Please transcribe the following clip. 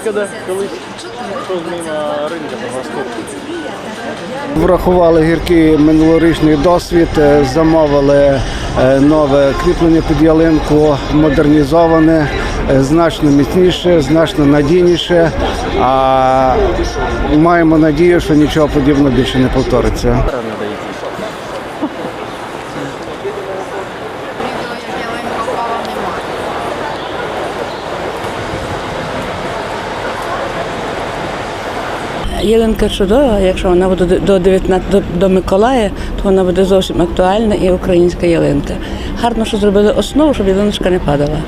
коли ринку? Врахували гіркий минулорічний досвід, е, замовили е, нове кріплення під ялинку, модернізоване, е, значно міцніше, значно надійніше. А маємо надію, що нічого подібного більше не повториться. ялинка чудова. Якщо вона буде до 19 до, до Миколая, то вона буде зовсім актуальна і українська ялинка. Гарно, що зробили основу, щоб ялиночка не падала.